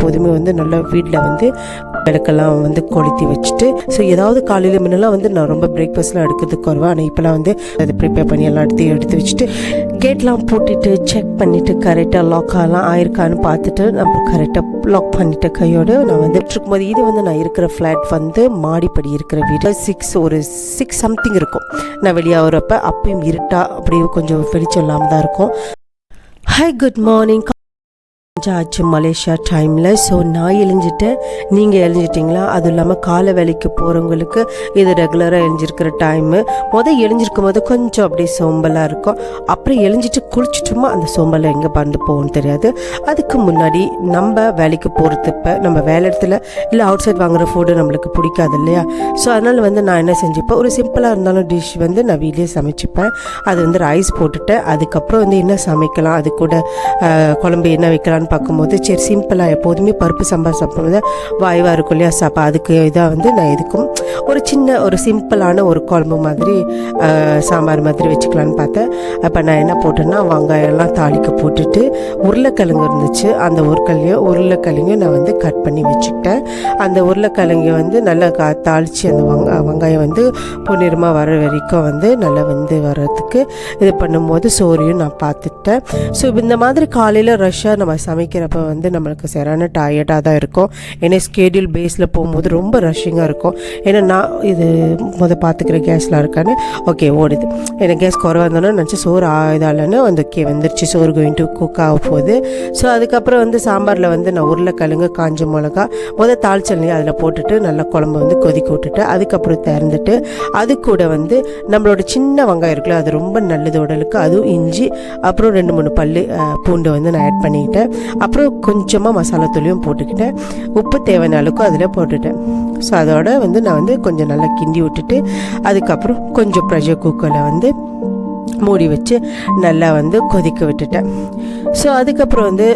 எப்போதுமே வந்து நல்லா வீட்டில் வந்து விளக்கெல்லாம் வந்து கொளுத்தி வச்சுட்டு ஸோ ஏதாவது காலையில் முன்னெல்லாம் வந்து நான் ரொம்ப பிரேக்ஃபாஸ்ட்லாம் எடுக்கிறதுக்கு வருவேன் ஆனால் இப்போலாம் வந்து அதை ப்ரிப்பேர் பண்ணி எல்லாம் எடுத்து எடுத்து வச்சுட்டு கேட்லாம் போட்டுட்டு செக் பண்ணிவிட்டு கரெக்டாக லாக்காலாம் ஆயிருக்கான்னு பார்த்துட்டு நம்ம கரெக்டாக லாக் பண்ணிட்ட கையோடு நான் வந்து இருக்கும்போது இது வந்து நான் இருக்கிற ஃப்ளாட் வந்து மாடிப்படி இருக்கிற வீடு. சிக்ஸ் ஒரு சிக்ஸ் சம்திங் இருக்கும். நான் வெளியே வரப்போ அப்பயும் இருட்டா அப்படியே கொஞ்சம் வெளிச்சம் இல்லாமல் தான் இருக்கும். ஹாய் குட் மார்னிங் ஆச்சு மலேசியா டைமில் ஸோ நான் எழுஞ்சிட்டேன். நீங்கள் எழுஞ்சிட்டிங்களா? அதுவும் இல்லாமல் காலை வேலைக்கு போகிறவங்களுக்கு இது ரெகுலராக எழுஞ்சிருக்கிற டைமு மொதல் எழுஞ்சிருக்கும் போது கொஞ்சம் அப்படியே சோம்பலாக இருக்கும். அப்புறம் எழுஞ்சிட்டு குளிச்சிட்டோமா அந்த சோம்பலை எங்கே பறந்து போகும்னு தெரியாது. அதுக்கு முன்னாடி நம்ம வேலைக்கு போகிறது இப்போ நம்ம வேலை இடத்துல இல்லை அவுட் சைட் வாங்குகிற ஃபுட்டு நம்மளுக்கு பிடிக்காது இல்லையா? ஸோ அதனால் வந்து நான் என்ன செஞ்சுப்பேன்? ஒரு சிம்பிளாக இருந்தாலும் டிஷ் வந்து நான் வீட்லேயே சமைச்சிப்பேன். அது வந்து ரைஸ் போட்டுட்டேன். அதுக்கப்புறம் வந்து என்ன சமைக்கலாம்? அது கூட குழம்பு என்ன வைக்கலாம்னு வைக்கலான்னு பார்க்கும்போது சரி சிம்பிளாக எப்போதுமே பருப்பு சாம்பார் சாப்பிடும்போது வாய்வாக இருக்கும் இல்லையா? சாப்பா அதுக்கு இதாக வந்து நான் எதுக்கும் ஒரு சின்ன ஒரு சிம்பிளான ஒரு குழம்பு மாதிரி சாம்பார் மாதிரி வச்சுக்கலான்னு பார்த்தேன். அப்போ நான் என்ன போட்டேன்னா வெங்காயம்லாம் தாளிக்க போட்டுட்டு உருளைக்கிழங்கு இருந்துச்சு. அந்த உருளைக்கிழங்கையும் உருளைக்கிழங்கையும் நான் வந்து கட் பண்ணி வச்சுக்கிட்டேன். அந்த உருளைக்கிழங்கு வந்து நல்லா கா தாளித்து அந்த வெங்க வெங்காயம் வந்து பொன்னிறமாக வர வரைக்கும் வந்து நல்லா வந்து வர்றதுக்கு இது பண்ணும்போது சோறையும் நான் பார்த்துட்டேன் ஸோ இந்த மாதிரி காலையில் ரஷ்ஷாக நம்ம சமைக்கிறப்ப வந்து நம்மளுக்கு சரியான டயர்டாக தான் இருக்கும். ஏன்னா ஸ்கெடியூல் பேஸில் போகும்போது ரொம்ப ரஷ்ஷிங்காக இருக்கும். ஏன்னா நான் இது முத பார்த்துக்கிற கேஸ்லாம் இருக்கான்னு ஓகே ஓடுது. ஏன்னா கேஸ் குறவாக இருந்தோன்னா நினச்சி சோறு ஆயுதாலன்னு வந்து ஓகே வந்துருச்சு. சோறு கோயிங் டு குக் ஆக போகுது. ஸோ அதுக்கப்புறம் வந்து சாம்பாரில் வந்து நான் உருளைக்கிழங்கு காஞ்ச மிளகா முத தாளிச்சல்லையும் அதில் போட்டுட்டு நல்லா குழம்பு வந்து கொதிக்க விட்டுட்டு அதுக்கப்புறம் திறந்துட்டு அது கூட வந்து நம்மளோட சின்ன வெங்காயம் இருக்குல்ல அது ரொம்ப நல்லது உடலுக்கு. அதுவும் இஞ்சி அப்புறம் ரெண்டு மூணு பல்லு பூண்டு வந்து நான் ஆட் பண்ணிக்கிட்டேன் அப்புறம் கொஞ்சமாக மசாலா தூளியும் போட்டுக்கிட்டேன். உப்பு தேவையான அளவுக்கு அதில் போட்டுட்டேன். ஸோ அதோட வந்து நான் வந்து கொஞ்சம் நல்லா கிண்டி விட்டுட்டு அதுக்கப்புறம் கொஞ்சம் ப்ரெஷர் குக்கரில் வந்து மூடி வச்சு நல்லா வந்து கொதிக்க விட்டுட்டேன். ஸோ அதுக்கப்புறம் வந்து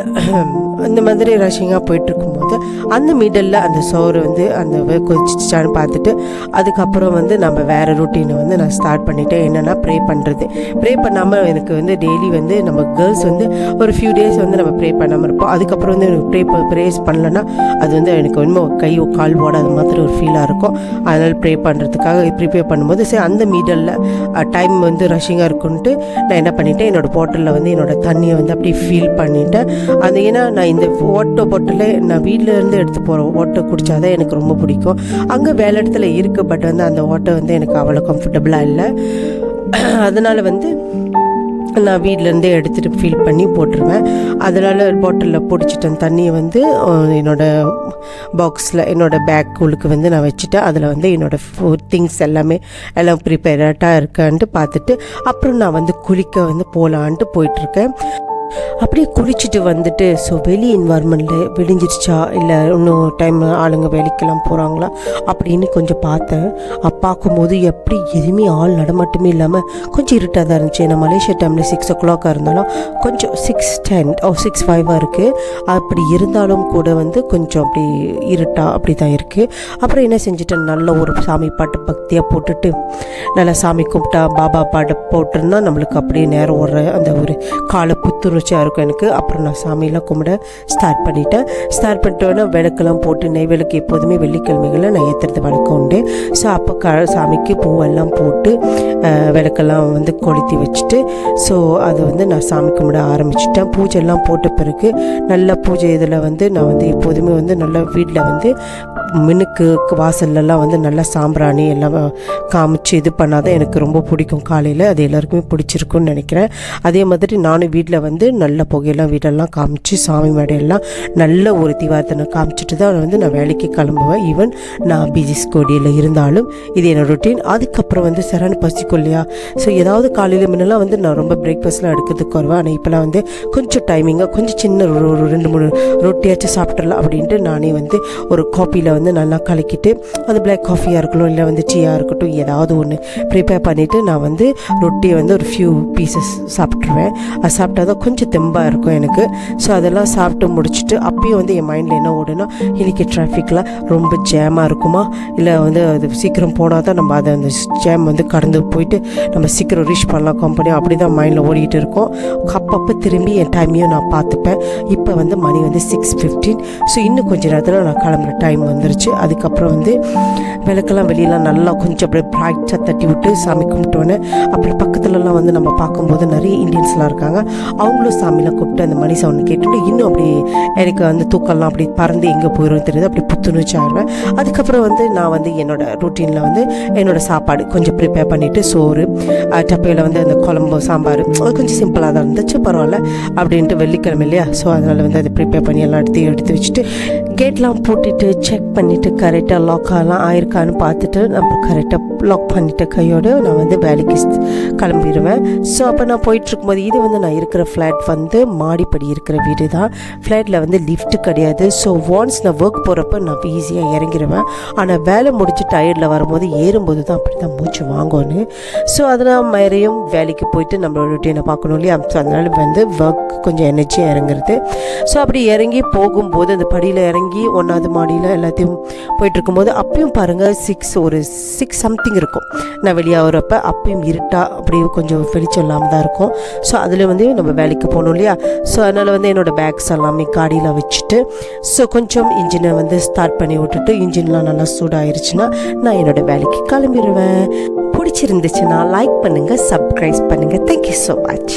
இந்த மாதிரி ரஷிங்காக போயிட்டுருக்கும்போது அந்த மிடலில் அந்த சோறு வந்து அந்த கொதிச்சிச்சான்னு பார்த்துட்டு அதுக்கப்புறம் வந்து நம்ம வேறு ரொட்டீனை வந்து நான் ஸ்டார்ட் பண்ணிட்டேன். என்னென்னா ப்ரே பண்ணுறது ப்ரே பண்ணாமல் எனக்கு வந்து டெய்லி வந்து நம்ம கேர்ள்ஸ் வந்து ஒரு ஃபியூ டேஸ் வந்து நம்ம ப்ரே பண்ணாமல் இருப்போம். அதுக்கப்புறம் வந்து எனக்கு ப்ரே ப்ரேஸ் பண்ணலன்னா அது வந்து எனக்கு இன்னும் கை கால் ஓடாத மாதிரி ஒரு ஃபீலாக இருக்கும். அதனால் ப்ரே பண்ணுறதுக்காக ப்ரிப்பேர் பண்ணும்போது சரி அந்த மீடலில் டைம் வந்து ரஷ்ஷிங்காக இருக்குன்ட்டு நான் என்ன பண்ணிட்டேன் என்னோடய பாட்டிலில் வந்து என்னோடய தண்ணியை வந்து அப்படியே ஃபீல் பண்ணிட்டேன். அது ஏன்னா நான் இந்த ஓட்டை பாட்டில் நான் வீட்டில் இருந்து எடுத்து போகிறேன் ஓட்டை குடித்தாதான் எனக்கு ரொம்ப பிடிக்கும். அங்கே வேலை இடத்துல இருக்குது பட் வந்து அந்த ஓட்டை வந்து எனக்கு அவ்வளோ கம்ஃபர்டபுளாக இல்லை. அதனால் வந்து நான் வீட்டிலேருந்தே எடுத்துகிட்டு ஃபீல் பண்ணி போட்டுருவேன். அதனால் பாட்டிலில் பிடிச்சிட்டேன் தண்ணியை வந்து என்னோடய என்னோட பாக்ஸில் என்னோட பேக் உள்ளுக்கு வந்து நான் வச்சுட்டேன். அதில் வந்து என்னோடய ஃபுட் திங்ஸ் எல்லாமே எல்லாம் ப்ரிப்பேர்டாக இருக்கான்ட்டு பார்த்துட்டு அப்புறம் நான் வந்து குளிக்க வந்து போகலான்ட்டு போயிட்டுருக்கேன். அப்படியே குளிச்சுட்டு வந்துட்டு ஸோ வெளி என்வார்மெண்ட்டில் விடிஞ்சிருச்சா? இல்லை இன்னும் டைம் ஆளுங்க வேலைக்கெல்லாம் போகிறாங்களா அப்படின்னு கொஞ்சம் பார்த்தேன். பார்க்கும்போது எப்படி எதுவுமே ஆள் நடமாட்டமே இல்லாமல் கொஞ்சம் இருட்டாக தான் இருந்துச்சு. ஏன்னா மலேசியா டைமில் சிக்ஸ் ஓ கிளாக்காக இருந்தாலும் கொஞ்சம் சிக்ஸ் டென் ஓ சிக்ஸ் ஃபைவாக இருக்குது அப்படி இருந்தாலும் கூட வந்து கொஞ்சம் அப்படி இருட்டாக அப்படி தான் இருக்குது அப்புறம் என்ன செஞ்சுட்டேன்? நல்ல ஒரு சாமி பாட்டு பக்தியாக போட்டுட்டு நல்லா சாமி கும்பிட்டா பாபா பாட்டு போட்டிருந்தா நம்மளுக்கு அப்படியே நேரம் ஓடுற அந்த ஒரு காலை புத்துணர்ச்சியாக இருக்கும் எனக்கு. அப்புறம் நான் சாமியெல்லாம் கும்பிட ஸ்டார்ட் பண்ணிட்டேன். ஸ்டார்ட் பண்ணிட்டோன்னே விளக்கெல்லாம் போட்டு நெய் விளக்கு எப்போதுமே வெள்ளிக்கிழமைகளில் நான் ஏற்றுறது வழக்கம் உண்டு. ஸோ அப்போ க சாமிக்கு பூவெல்லாம் போட்டு விளக்கெல்லாம் வந்து கொளுத்தி வச்சுட்டு ஸோ அது வந்து நான் சாமி கும்பிட ஆரம்பிச்சிட்டேன். பூஜைலாம் போட்ட பிறகு நல்ல பூஜை இதில் வந்து நான் வந்து எப்போதுமே வந்து நல்லா வீட்டில் வந்து மினுக்கு வாசல்லலாம் வந்து நல்லா சாம்பிராணி எல்லாம் காமிச்சு இது பண்ணாதான் எனக்கு ரொம்ப பிடிக்கும் காலையில். அது எல்லாருக்குமே பிடிச்சிருக்குன்னு நினைக்கிறேன். அதே மாதிரி நானும் வீட்டில் வந்து நல்ல புகையெல்லாம் வீடெல்லாம் காமிச்சு சாமி மேடையெல்லாம் நல்ல ஒரு திவார்த்தனை காமிச்சிட்டு தான் வந்து நான் வேலைக்கு கிளம்புவேன். ஈவன் நான் பிஜி ஸ்கோடியில் இருந்தாலும் இது என்னோட ரொட்டீன் அதுக்கப்புறம் வந்து சரண் பசிக்கும் இல்லையா? ஸோ ஏதாவது காலையில் முன்னெல்லாம் வந்து நான் ரொம்ப பிரேக்ஃபாஸ்ட்லாம் எடுக்கிறதுக்கு வருவேன். ஆனால் இப்போலாம் வந்து கொஞ்சம் டைமிங்காக கொஞ்சம் சின்ன ஒரு ஒரு ரெண்டு மூணு ரொட்டியாச்சும் சாப்பிட்றலாம் அப்படின்ட்டு நானே வந்து ஒரு காப்பியில் வந்து வந்து நல்லா கலக்கிட்டு அது பிளாக் காஃபியாக இருக்கட்டும் இல்லை வந்து டீயாக இருக்கட்டும் ஏதாவது ஒன்று ப்ரிப்பேர் பண்ணிவிட்டு நான் வந்து ரொட்டியை வந்து ஒரு ஃபியூ பீசஸ் சாப்பிட்ருவேன் அது சாப்பிட்டா தான் கொஞ்சம் தெம்பாக இருக்கும் எனக்கு. ஸோ அதெல்லாம் சாப்பிட்டு முடிச்சுட்டு அப்பயும் வந்து என் மைண்டில் என்ன ஓடுனா இன்றைக்கி டிராஃபிக்கில் ரொம்ப ஜேமாக இருக்குமா? இல்லை வந்து அது சீக்கிரம் போனால் தான் நம்ம அதை அந்த ஜேம் வந்து கடந்து போயிட்டு நம்ம சீக்கிரம் ரீச் பண்ணலாம் கம்பெனி அப்படி தான் மைண்டில் ஓடிட்டு இருக்கோம். அப்பப்போ திரும்பி என் டைமையும் நான் பார்த்துப்பேன். இப்போ வந்து மணி வந்து சிக்ஸ் ஃபிஃப்டீன் ஸோ இன்னும் கொஞ்ச நேரத்தில் நான் கிளம்புற டைம் வந்து வந்துருச்சு அதுக்கப்புறம் வந்து விளக்கெல்லாம் வெளியெல்லாம் நல்லா கொஞ்சம் அப்படியே பிரைட்டாக தட்டி விட்டு சாமி கும்பிட்டோன்னே அப்புறம் பக்கத்துலலாம் வந்து நம்ம பார்க்கும்போது நிறைய இந்தியன்ஸ்லாம் இருக்காங்க. அவங்களும் சாமிலாம் கூப்பிட்டு அந்த மணி சவுண்ட் கேட்டுட்டு இன்னும் அப்படி எனக்கு வந்து தூக்கம்லாம் அப்படி பறந்து எங்கே போயிடும் தெரியுது. அப்படி புத்துணர்ச்சி ஆயிடுவேன் அதுக்கப்புறம் வந்து நான் வந்து என்னோடய ரூட்டீனில் வந்து என்னோடய சாப்பாடு கொஞ்சம் ப்ரிப்பேர் பண்ணிவிட்டு சோறு டப்பையில் வந்து அந்த குழம்பு சாம்பார் அது கொஞ்சம் சிம்பிளாக தான் இருந்துச்சு பரவாயில்ல அப்படின்ட்டு வெள்ளிக்கிழமை இல்லையா? ஸோ அதனால் வந்து அதை ப்ரிப்பேர் பண்ணி எல்லாம் எடுத்து எடுத்து வச்சுட்டு கேட்லாம் போட்டுட்டு செக் பண்ணிவிட்டு கரெக்டாக லாக்காலாம் ஆயிருக்கான்னு பார்த்துட்டு நம்ம கரெக்டாக லாக் பண்ணிட்ட கையோடு நான் வந்து வேலைக்கு கிளம்பிடுவேன் ஸோ அப்போ நான் போயிட்டுருக்கும்போது இது வந்து நான் இருக்கிற ஃப்ளாட் வந்து மாடிப்படி இருக்கிற வீடு தான். ஃப்ளாட்டில் வந்து லிஃப்ட் கிடையாது. ஸோ ஒன்ஸ் நான் ஒர்க் போகிறப்ப நான் ஈஸியாக இறங்கிடுவேன் ஆனால் வேலை முடிச்சு டயர்டில் வரும்போது ஏறும்போது தான் அப்படி தான் மூச்சு வாங்கணும் ஸோ அதனால் மாதிரியும் வேலைக்கு போயிட்டு நம்மளோட ரொட்டீனை பார்க்கணும் இல்லையா? ஸோ அதனால் வந்து ஒர்க் கொஞ்சம் எனர்ஜியாக இறங்குறது. ஸோ அப்படி இறங்கி போகும்போது அந்த படியில் இறங்கி ஒன்றாவது மாடியில் எல்லாத்தையும் போயிட்டு இருக்கும்போது அப்பயும் பாருங்கள் சிக்ஸ் ஒரு சிக்ஸ் சம்திங் இருக்கும். நான் வெளியாகிறப்ப அப்பயும் இருட்டாக அப்படியே கொஞ்சம் வெளிச்சம் இல்லாமல் தான் இருக்கும். ஸோ அதில் வந்து நம்ம வேலைக்கு போகணும் இல்லையா? ஸோ அதனால் வந்து என்னோடய பேக்ஸ் எல்லாமே காடியில் வச்சுட்டு ஸோ கொஞ்சம் இன்ஜினை வந்து ஸ்டார்ட் பண்ணி விட்டுட்டு இன்ஜின்லாம் நல்லா சூடாயிருச்சுன்னா நான் என்னோடய வேலைக்கு கிளம்பிடுவேன் பிடிச்சிருந்துச்சுன்னா லைக் பண்ணுங்கள் சப்ஸ்கிரைப் பண்ணுங்கள் தேங்க்யூ ஸோ மச்